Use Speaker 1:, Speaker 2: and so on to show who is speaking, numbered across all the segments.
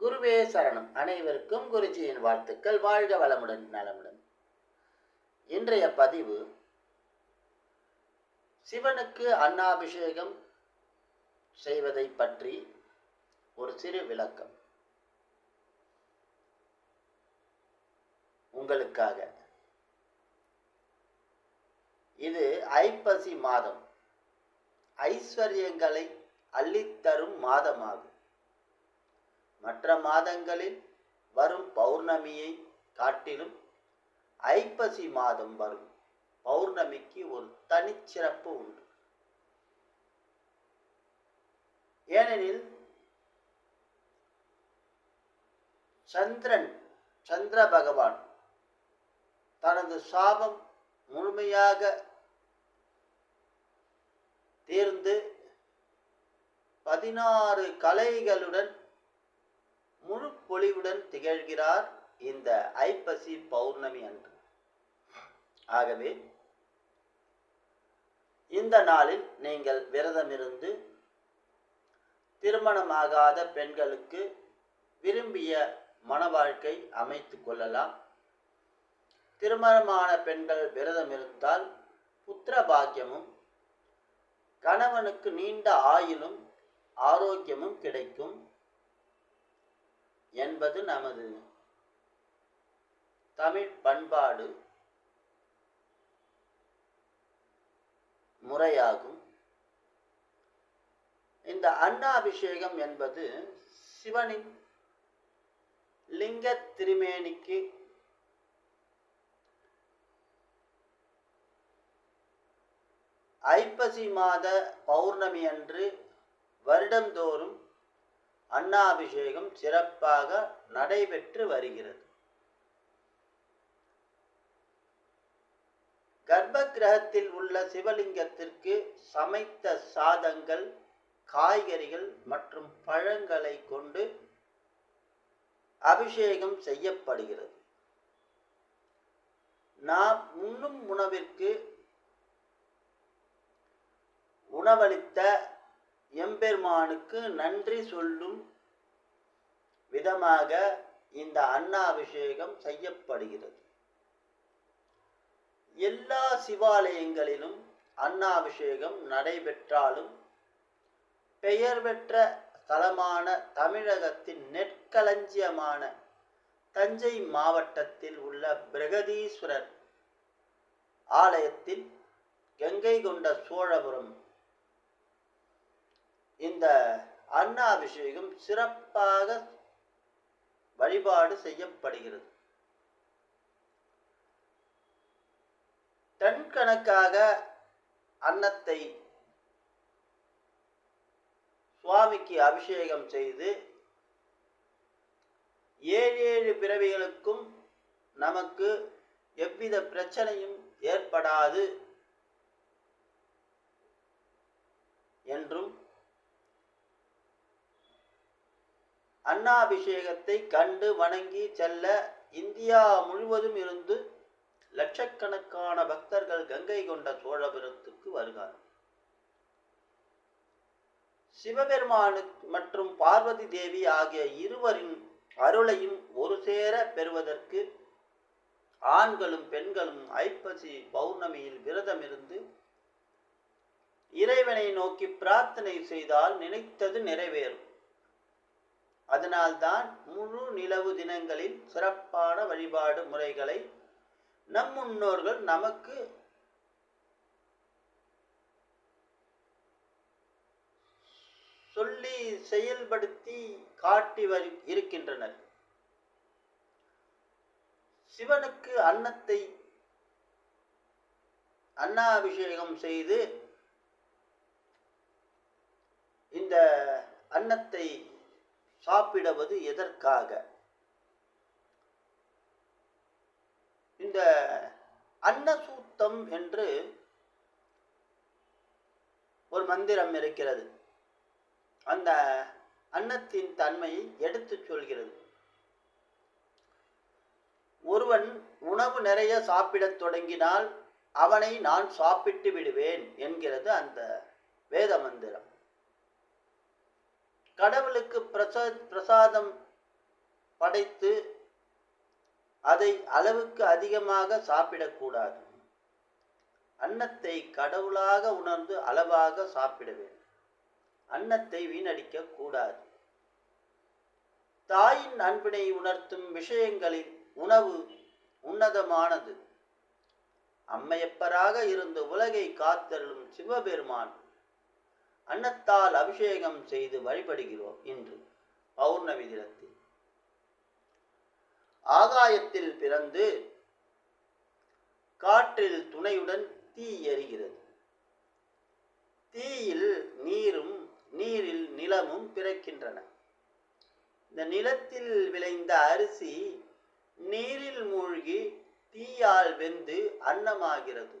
Speaker 1: குருவே சரணம். அனைவருக்கும் குருஜியின் வாழ்த்துக்கள். வாழ்க வளமுடன் நலமுடன். இன்றைய பதிவு சிவனுக்கு அன்னாபிஷேகம் செய்வதை பற்றி ஒரு சிறு விளக்கம். உங்களுக்காக. இது ஐப்பசி மாதம். ஐஸ்வர்யங்களை அள்ளித்தரும் மாதமாகும். மற்ற மாதங்களில் வரும் பௌர்ணமியை காட்டிலும் ஐப்பசி மாதம் வரும் பௌர்ணமிக்கு ஒரு தனிச்சிறப்பு உண்டு. ஏனெனில் சந்திரன் சந்திர பகவான் தனது சாபம் முழுமையாக தீர்ந்து பதினாறு கலைகளுடன் முழு பொலிவுடன் திகழ்கிறார் இந்த ஐப்பசி பௌர்ணமி அன்று. ஆகவே இந்த நாளில் நீங்கள் விரதமிருந்து திருமணமாகாத பெண்களுக்கு விரும்பிய மன வாழ்க்கை அமைத்து கொள்ளலாம். திருமணமான பெண்கள் விரதம் இருந்தால் புத்திர பாக்கியமும் கணவனுக்கு நீண்ட ஆயுளும் ஆரோக்கியமும் கிடைக்கும். என்பது நமது தமிழ் பண்பாடு முறையாகும். இந்த அன்னாபிஷேகம் என்பது சிவனின் லிங்க திருமேனிக்கு ஐப்பசி மாத பௌர்ணமி அன்று வருடந்தோறும் அன்னாபிஷேகம் சிறப்பாக நடைபெற்று வருகிறது. கர்ப்ப கிரகத்தில் உள்ள சிவலிங்கத்திற்கு சமைத்த சாதங்கள் காய்கறிகள் மற்றும் பழங்களை கொண்டு அபிஷேகம் செய்யப்படுகிறது. நாம் உண்ணும் உணவிற்கு உணவளித்த எம்பெருமானுக்கு நன்றி சொல்லும் விதமாக இந்த அன்னாபிஷேகம் செய்யப்படுகிறது. எல்லா சிவாலயங்களிலும் அன்னாபிஷேகம் நடைபெற்றாலும் பெயர் பெற்ற தலமான தமிழகத்தின் நெற்களஞ்சியமான தஞ்சை மாவட்டத்தில் உள்ள பிரகதீஸ்வரர் ஆலயத்தில் கங்கை கொண்ட சோழபுரம் இந்த அன்னாபிஷேகம் சிறப்பாக வழிபாடு செய்யப்படுகிறது. டன் கணக்காக அன்னத்தை சுவாமிக்கு அபிஷேகம் செய்து ஏழு ஏழு பிறவிகளுக்கும் நமக்கு எவ்வித பிரச்சனையும் ஏற்படாது என்றும் அன்னாபிஷேகத்தை கண்டு வணங்கி செல்ல இந்தியா முழுவதும் இருந்து லட்சக்கணக்கான பக்தர்கள் கங்கை கொண்ட சோழபுரத்துக்கு வருகிறார் சிவபெருமானு மற்றும் பார்வதி தேவி ஆகிய இருவரின் அருளையும் ஒரு சேர பெறுவதற்கு ஆண்களும் பெண்களும் ஐப்பசி பௌர்ணமியில் விரதமிருந்து இறைவனை நோக்கி பிரார்த்தனை செய்தால் நினைத்தது நிறைவேறும். அதனால்தான் முழு நிலவு தினங்களில் சிறப்பான வழிபாடு முறைகளை நம் முன்னோர்கள் நமக்கு சொல்லி செயல்படுத்தி காட்டி வரு இருக்கின்றனர். சிவனுக்கு அன்னத்தை அன்னாபிஷேகம் செய்து இந்த அன்னத்தை சாப்பிடுவது எதற்காக? இந்த அன்னசூத்தம் என்று ஒரு மந்திரம் இருக்கிறது. அந்த அன்னத்தின் தன்மையை எடுத்துச் சொல்கிறது. ஒருவன் உணவு நிறைய சாப்பிடத் தொடங்கினால் அவனை நான் சாப்பிட்டு விடுவேன் என்கிறது அந்த வேத மந்திரம். கடவுளுக்கு பிரசா பிரசாதம் படைத்து அதை அளவுக்கு அதிகமாக சாப்பிடக்கூடாது. அன்னத்தை கடவுளாக உணர்ந்து அளவாக சாப்பிட வேண்டும். அன்னத்தை வீணடிக்க கூடாது தாயின் அன்பினை உணர்த்தும் விஷயங்களில் உணவு உன்னதமானது. அம்மையப்பராக இருந்து உலகை காத்தருளும் சிவபெருமான் அன்னத்தால் அபிஷேகம் செய்து வழிபடுகிறோம் இன்று பௌர்ணமி தினத்தில். ஆகாயத்தில் பிறந்து காற்றில் துணையுடன் தீ எறிகிறது தீயில் நீரும் நீரில் நிலமும் பிறக்கின்றன. இந்த நிலத்தில் விளைந்த அரிசி நீரில் மூழ்கி தீயால் வெந்து அன்னமாகிறது.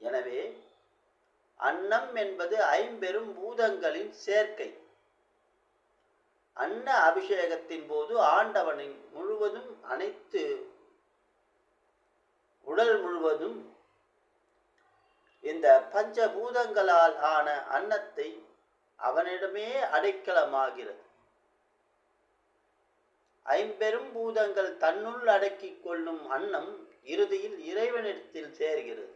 Speaker 1: எனவே அன்னம் என்பது ஐம்பெரும் பூதங்களின் சேர்க்கை. அன்ன அபிஷேகத்தின் போது ஆண்டவனின் முழுவதும் அனைத்து உடல் முழுவதும் இந்த பஞ்சபூதங்களால் ஆன அன்னத்தை அவனிடமே அடைக்கலமாகிறது. ஐம்பெரும் பூதங்கள் தன்னுள் அடக்கிக் கொள்ளும் அன்னம் இறுதியில் இறைவனிடத்தில் சேர்கிறது.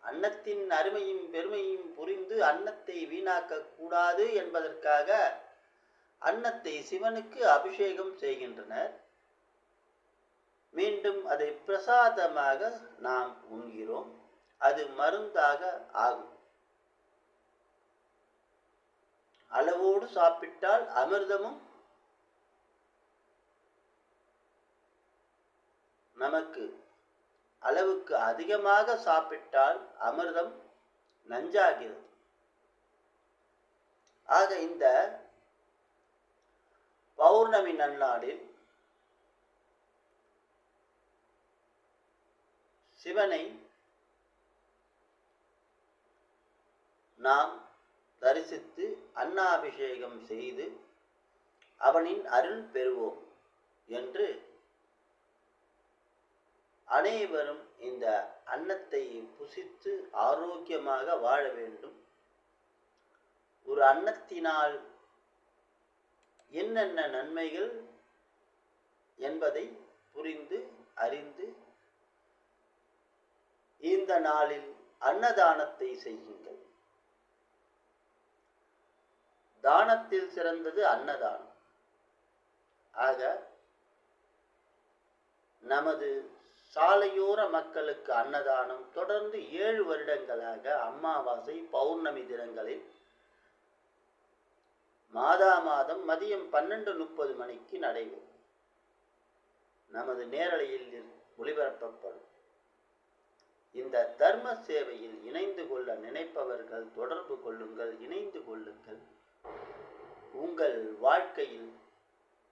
Speaker 1: அன்னத்தின் அருமையும் பெருமையும் புரிந்து அன்னத்தை வீணாக்க கூடாது என்பதற்காக அன்னத்தை சிவனுக்கு அபிஷேகம் செய்கின்றனர். மீண்டும் அதை பிரசாதமாக நாம் உண்கிறோம். அது மருந்தாக ஆகும். அளவோடு சாப்பிட்டால் அமிர்தமும் நமக்கு அளவுக்கு அதிகமாக சாப்பிட்டால் அமிர்தம் நஞ்சாகிறது. ஆக இந்த பௌர்ணமி நன்னாளில் சிவனை நாம் தரிசித்து அன்னாபிஷேகம் செய்து அவனின் அருள் பெறுவோம் என்று அனைவரும் இந்த அன்னத்தை புசித்து ஆரோக்கியமாக வாழ வேண்டும். ஒரு அன்னத்தினால் என்னென்ன நன்மைகள் என்பதை புரிந்து அறிந்து இந்த நாளில் அன்னதானத்தை செய்யுங்கள். தானத்தில் சிறந்தது அன்னதானம். ஆக நமது சாலையோர மக்களுக்கு அன்னதானம் தொடர்ந்து ஏழு வருடங்களாக அமாவாசை பௌர்ணமி தினங்களில் மாதா மாதம் மதியம் பன்னெண்டு முப்பது மணிக்கு நடைபெறும். நமது நேரலையில் ஒளிபரப்பப்படும். இந்த தர்ம சேவையில் இணைந்து கொள்ள நினைப்பவர்கள் தொடர்பு கொள்ளுங்கள் இணைந்து கொள்ளுங்கள். உங்கள் வாழ்க்கையில்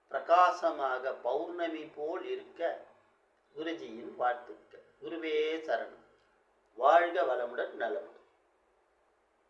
Speaker 1: பிரகாசமாக பௌர்ணமி போல் இருக்க குருஜியின் வாழ்த்துக்கள். குருவே சரணம். வாழ்க வளமுடன் நலமுடன்.